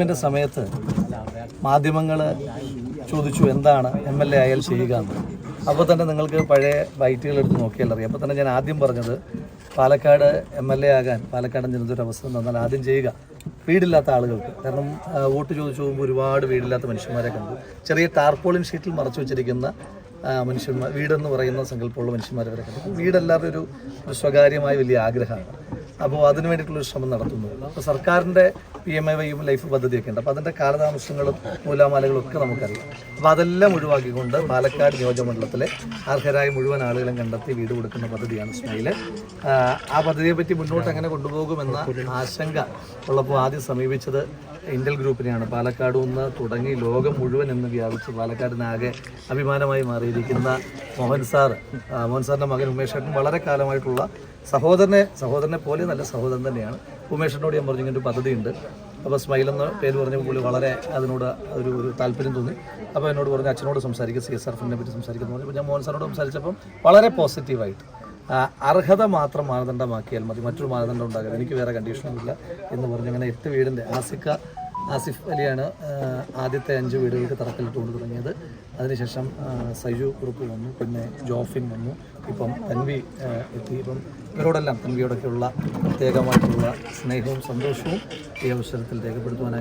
തെരഞ്ഞെടുപ്പിന്റെ സമയത്ത് മാധ്യമങ്ങൾ ചോദിച്ചു എന്താണ് എം എൽ എ ആയാൽ ചെയ്യുക എന്ന്. അപ്പോൾ തന്നെ നിങ്ങൾക്ക് പഴയ ബൈറ്റുകൾ എടുത്ത് നോക്കിയാൽ അറിയാം. അപ്പോൾ തന്നെ ഞാൻ ആദ്യം പറഞ്ഞത് പാലക്കാട് എം എൽ എ ആകാൻ പാലക്കാടൻ ജനതൊരു അവസ്ഥ തന്നാൽ ആദ്യം ചെയ്യുക. വീടില്ലാത്ത ആളുകൾക്ക്. കാരണം വോട്ട് ചോദിച്ചു പോകുമ്പോൾ ഒരുപാട് വീടില്ലാത്ത മനുഷ്യന്മാരെ കണ്ടു. ചെറിയ ടാർപോളിൻ ഷീറ്റിൽ മറച്ചു വെച്ചിരിക്കുന്ന മനുഷ്യന്മാർ വീടെന്ന് പറയുന്ന സങ്കല്പമുള്ള മനുഷ്യന്മാരെ വരെ കണ്ടു. വീടല്ലാതെ ഒരു സ്വകാര്യമായ വലിയ ആഗ്രഹമാണ്. അപ്പോൾ അതിനു വേണ്ടിയിട്ടുള്ളൊരു ശ്രമം നടത്തുന്നു. അപ്പോൾ സർക്കാരിന്റെ പി എം എ വൈയും ലൈഫ് പദ്ധതിയൊക്കെ ഉണ്ട്. അപ്പോൾ അതിന്റെ കാലതാമസങ്ങളും മൂലാമാലകളും ഒക്കെ നമുക്കറിയാം. അപ്പോൾ അതെല്ലാം ഒഴിവാക്കിക്കൊണ്ട് പാലക്കാട് നിയോജകമണ്ഡലത്തിലെ അർഹരായ മുഴുവൻ ആളുകളും കണ്ടെത്തി വീട് കൊടുക്കുന്ന പദ്ധതിയാണ് സ്മൈൽ ആ, പദ്ധതിയെപ്പറ്റി പദ്ധതിയെ പറ്റി മുന്നോട്ട് എങ്ങനെ കൊണ്ടുപോകുമെന്ന ആശങ്ക ഉള്ളപ്പോൾ ആദ്യം സമീപിച്ചത് ഇന്റൽ ഗ്രൂപ്പിനെയാണ് പാലക്കാട് നിന്ന് തുടങ്ങി ലോകം മുഴുവൻ എന്ന് വ്യാപിച്ച് പാലക്കാടിനാകെ അഭിമാനമായി മാറിയിരിക്കുന്ന മോഹൻ സാർ. മോഹൻ സാറിന്റെ മകൻ ഉമേഷ് ഏട്ടൻ വളരെ കാലമായിട്ടുള്ള സഹോദരനെ സഹോദരനെ പോലെ നല്ല സഹോദരൻ തന്നെയാണ്. ഉമേഷിനോട് ഞാൻ പറഞ്ഞു ഇങ്ങനെ ഒരു പദ്ധതിയുണ്ട്. അപ്പോൾ സ്മൈൽ എന്ന പേര് പറഞ്ഞപ്പോൾ പുള്ളി വളരെ അതിനോട് ഒരു ഒരു താല്പര്യം തോന്നി. അപ്പോൾ എന്നോട് പറഞ്ഞു അച്ഛനോട് സംസാരിക്കുക സി എസ് ആർ ഫണ്ടിനെ പറ്റി സംസാരിക്കുന്നു പറഞ്ഞു. ഞാൻ മോഹൻ സാറിനോട് സംസാരിച്ചപ്പം വളരെ പോസിറ്റീവായിട്ട് അർഹത മാത്രം മാനദണ്ഡമാക്കിയാൽ മതി മറ്റൊരു മാനദണ്ഡം ഉണ്ടാകില്ല എനിക്ക് വേറെ കണ്ടീഷനൊന്നുമില്ല എന്ന് പറഞ്ഞ് അങ്ങനെ എട്ട് വീടിന്റെ ആസിക്ക ആസിഫ് അലിയാണ് ആദ്യത്തെ അഞ്ച് വീടുകൾക്ക് തറക്കല്ലിട്ടുകൊണ്ട് തുടങ്ങിയത്. അതിനുശേഷം സൈജു കുറുപ്പ് വന്നു പിന്നെ ജോഫിൻ വന്നു ഇപ്പം തൻവി എത്തി. ഇപ്പം ഇവരോടെല്ലാം തൻവിയോടൊക്കെയുള്ള പ്രത്യേകമായിട്ടുള്ള സ്നേഹവും സന്തോഷവും ഈ അവസരത്തിൽ രേഖപ്പെടുത്തുവാൻ